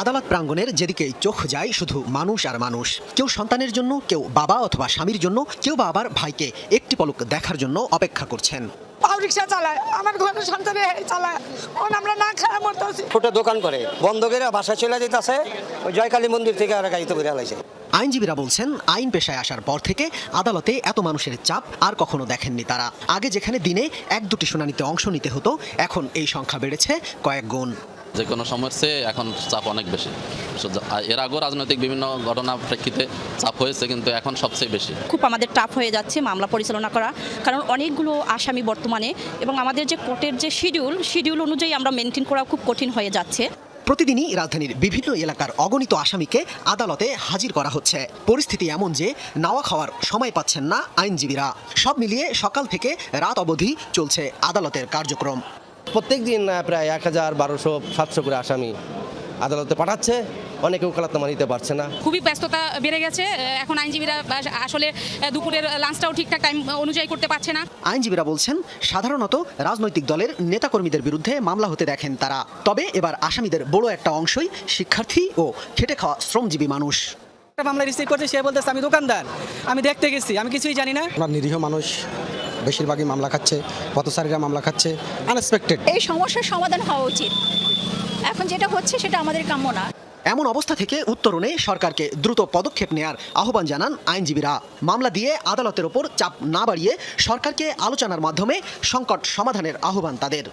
আদালত প্রাঙ্গণের যেদিকেই চোখ যায় শুধু মানুষ আর মানুষ। কেউ সন্তানের জন্য কেউ বাবা অথবা স্বামীর জন্য কেউ বা আবার ভাইকে একটি পলক দেখার জন্য অপেক্ষা করছেন। পাও রিক্সা চালায় আমার ঘরে সন্তানে চালায়। ওন আমরা না খায় মরতেছি। ছোট দোকান করে বন্ধ করে বাসায় চলে যেতেছে ওই জয়কালী মন্দির থেকে আর গাড়িতে ঘুরে লাইছে আইনজীবীরা বলছেন আইন পেশায় আসার পর থেকে আদালতে এত মানুষের চাপ আর কখনো দেখেননি তারা। আগে যেখানে দিনে এক দুটি শুনানিতে অংশ নিতে হতো এখন এই সংখ্যা বেড়েছে কয়েক গুণ। যে কোনো সময়ের চেয়ে এখন চাপ অনেক বেশি। এর আগেও রাজনৈতিক বিভিন্ন ঘটনা প্রেক্ষিতে চাপ হয়েছে কিন্তু এখন সবচেয়ে বেশি। খুব আমাদের টাফ হয়ে যাচ্ছে মামলা পরিচালনা করা কারণ অনেকগুলো আসামি বর্তমানে এবং আমাদের যে কোর্টের যে শিডিউল শিডিউল অনুযায়ী আমরা মেনটেন করা খুব কঠিন হয়ে যাচ্ছে। প্রতিদিনই রাজধানীর বিভিন্ন এলাকার অগণিত আসামিকে আদালতে হাজির করা হচ্ছে। পরিস্থিতি এমন যে নাওয়া খাওয়ার সময় পাচ্ছেন না আইনজীবীরা। সব মিলিয়ে সকাল থেকে রাত অবধি চলছে আদালতের কার্যক্রম। প্রত্যেক দিন প্রায় এক হাজার বারোশো সাতশো করে আসামি আদালতে পাঠাচ্ছে। অনেকে ওকালাতনামা নিতে পারছে না। খুবই ব্যস্ততা বেড়ে গেছে। এখন আইনজীবীরা আসলে দুপুরের লাঞ্চটাও ঠিকঠাক টাইম অনুযায়ী করতে পারছে না। আইনজীবীরা বলছেন সাধারণত রাজনৈতিক দলের নেতাকর্মীদের বিরুদ্ধে মামলা হতে দেখেন তারা। তবে এবার আসামিদের বড় একটা অংশই শিক্ষার্থী ও খেটে খাওয়া শ্রমজীবী মানুষ। একটা মামলা রিসিভ করছে সে বলতেছে আমি দোকানদার আমি দেখতে গেছি আমি কিছুই জানি না। আমরা নিরীহ মানুষ বেশিরভাগই মামলা খাচ্ছে পথচারীরা মামলা খাচ্ছে আনএক্সপেক্টেড এই সমস্যার সমাধান হওয়া উচিত। এখন যেটা হচ্ছে সেটা আমাদের কাম্য না। এমন অবস্থা থেকে উত্তরণে সরকারকে। দ্রুত পদক্ষেপ নেয়ার আহ্বান জানান আইনজীবীরা। মামলা দিয়ে আদালতের ওপর চাপ না বাড়িয়ে সরকারকে আলোচনার মাধ্যমে সংকট সমাধানের আহ্বান তাদের।